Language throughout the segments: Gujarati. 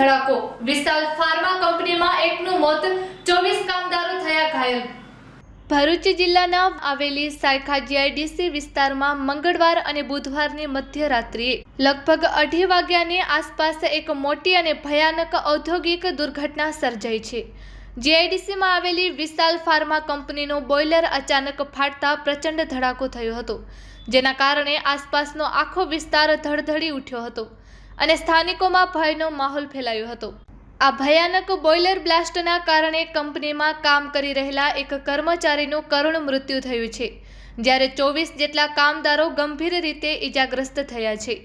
ધડાકો. વિશાલ ફાર્મા કંપનીમાં એકનું મોત, ચોવીસ કામદારો થયા ઘાયલ. ભરૂચ જિલ્લાના આવેલી સાયખા જીઆઈડીસી વિસ્તારમાં મંગળવાર અને બુધવારની મધ્યરાત્રિએ લગભગ અઢી વાગ્યાની આસપાસ એક મોટી અને ભયાનક ઔદ્યોગિક દુર્ઘટના સર્જાઈ છે. જીઆઈડીસીમાં આવેલી વિશાલ ફાર્મા કંપનીનો બોઇલર અચાનક ફાટતા પ્રચંડ ધડાકો થયો હતો, જેના કારણે આસપાસનો આખો વિસ્તાર ધડધડી ઉઠ્યો હતો. અને સ્થાનિકોમાં ભયનો માહોલ ફેલાયો હતો. આ ભયાનક બોઇલર બ્લાસ્ટના કારણે કંપનીમાં કામ કરી રહેલા એક કર્મચારીનું કરુણ મૃત્યુ થયું છે, જ્યારે ચોવીસ જેટલા કામદારો ગંભીર રીતે ઈજાગ્રસ્ત થયા છે.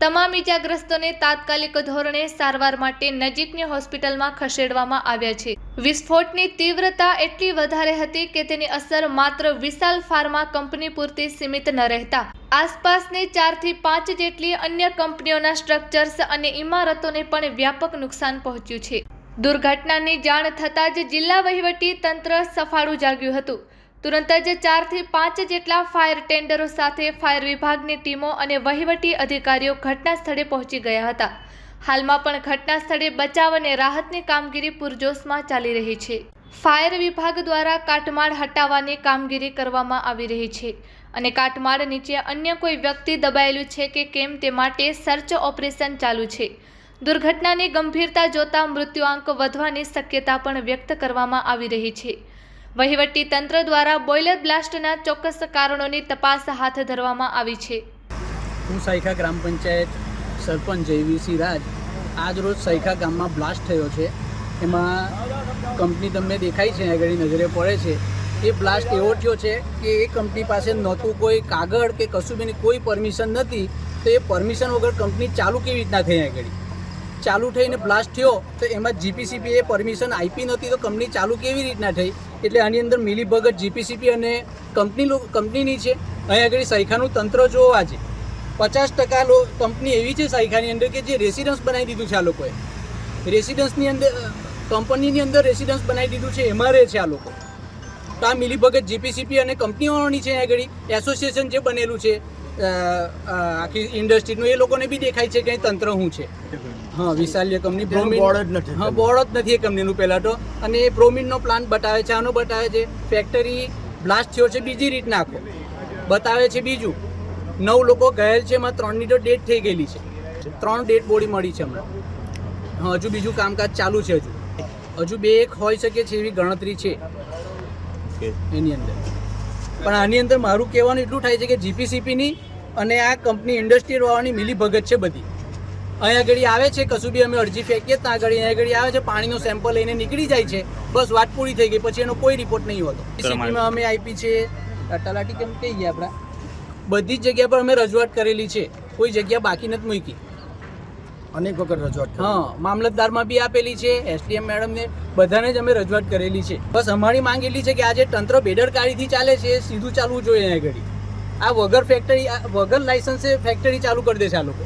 તમામ ઈજાગ્રસ્તોને તાત્કાલિક ધોરણે સારવાર માટે નજીકની હોસ્પિટલમાં ખસેડવામાં આવ્યા છે. વિસ્ફોટની તીવ્રતા એટલી વધારે હતી કે તેની અસર માત્ર વિશાલ ફાર્મા કંપની પૂરતી સીમિત ન રહેતા. આસપાસની ચારથી પાંચ જેટલી અન્ય કંપનીઓના સ્ટ્રક્ચર્સ અને ઇમારતોને પણ વ્યાપક નુકસાન પહોંચ્યું છે. દુર્ઘટનાની જાણ થતાં જ જિલ્લા વહીવટી તંત્ર સફાળું જાગ્યું હતું. તુરંત જ ચારથી પાંચ જેટલા ફાયર ટેન્ડરો સાથે ફાયર વિભાગની ટીમો અને વહીવટી અધિકારીઓ ઘટના સ્થળે પહોંચી ગયા હતા. હાલમાં પણ ઘટના સ્થળે બચાવ અને રાહતની કામગીરી પૂરજોશમાં ચાલી રહી છે. ફાયર વિભાગ દ્વારા કાટમાળ હટાવવાની કામગીરી કરવામાં આવી રહી છે અને કાટમાળ નીચે અન્ય કોઈ વ્યક્તિ દબાયેલું છે કે કેમ તે માટે સર્ચ ઓપરેશન ચાલુ છે. દુર્ઘટનાની ગંભીરતા જોતા મૃત્યુઆંક વધવાની શક્યતા પણ વ્યક્ત કરવામાં આવી રહી છે. વહીવટી તંત્ર દ્વારા બોઇલર બ્લાસ્ટના ચોક્કસ કારણોની તપાસ હાથ ધરવામાં આવી છે. હું સાયખા ગ્રામ પંચાયત સરપંચ જયવીસી રાજ આજ રોજ સૈખા ગામમાં બ્લાસ્ટ થયો છે. એમાં કંપની તમને દેખાય છે આગળ નજરે પડે છે. એ બ્લાસ્ટ એવો થયો છે કે એ કંપની પાસે નહોતું કોઈ કાગળ કે કશું બીની કોઈ પરમિશન નથી. તો એ પરમિશન વગર કંપની ચાલુ કેવી રીતના થઈ આગળ? ચાલુ થઈને બ્લાસ્ટ થયો તો એમાં જીપીસીપી એ પરમિશન આપી નથી તો કંપની ચાલુ કેવી રીતના થઈ? એટલે આની અંદર મિલીભગત જીપીસીપી અને કંપની કંપનીની છે. અહીં આગળ સૈખાનું તંત્ર જોવા આજે પચાસ ટકા લો કંપની એવી છે સાયખાની અંદર કે જે રેસિડન્સ બનાવી દીધું છે આ લોકોએ. રેસિડન્સની અંદર કંપનીની અંદર રેસિડન્સ બનાવી દીધું છે એમાં રહે છે આ લોકો. તો આ મિલીભગત જીપીસીપી અને કંપનીઓની છે આગળ એસોસિએશન જે બનેલું છે આખી ઇન્ડસ્ટ્રીનું એ લોકોને બી દેખાય છે કે તંત્ર શું છે. હા વિશાલ્ય કંપની પ્રોમિન બોર્ડ જ નથી. હા બોર્ડ જ નથી એ કંપનીનું પહેલાં તો. અને એ પ્રોમિનનો પ્લાન્ટ બતાવે છે આનો બતાવે છે ફેક્ટરી બ્લાસ્ટ થયો છે બીજી રીતના આખો. બતાવે છે બીજું. નવ લોકો ઘાયલ છે એમાં ત્રણની તો ડેટ થઈ ગયેલી છે. ત્રણ ડેટ બોડી મળી છે હમણાં હજુ બીજું કામકાજ ચાલુ છે હજુ. હજુ બે એક હોઈ શકે છે એવી ગણતરી છે. એની અંદર. પણ આની અંદર મારું કહેવાનું એટલું થાય છે કે જીપીસીપીની અને આ કંપની ઇન્ડસ્ટ્રી વાળાની મિલી ભગત છે બધી. અહીંયા આગળ આવે છે કશું બી અમે અરજી ફેંકીએ ત્યાં આગળ. અહીંયા આગળ આવે છે પાણીનો સેમ્પલ લઈને નીકળી જાય છે. બસ વાત પૂરી થઈ ગઈ પછી એનો કોઈ રિપોર્ટ નહીં હોતો. જીપીસીપીમાં અમે આપી છે. તલાટી કેમ કહી ગયા આપણા? બધી જ જગ્યા પર અમે રજૂઆત કરેલી છે. કોઈ જગ્યા બાકી નથી મૂકી. અનેક વખત રજૂઆત. હા મામલતદારમાં બી આપેલી છે એસડીએમ મેડમને બધાને જ અમે રજૂઆત કરેલી છે. બસ અમારી માંગ એટલી છે કે આ જે તંત્ર બેદરકારીથી ચાલે છે એ સીધું ચાલવું જોઈએ અહીંયા ઘડી આ વગર ફેક્ટરી વગર લાયસન્સે ફેક્ટરી ચાલુ કરી દે છે આ લોકો.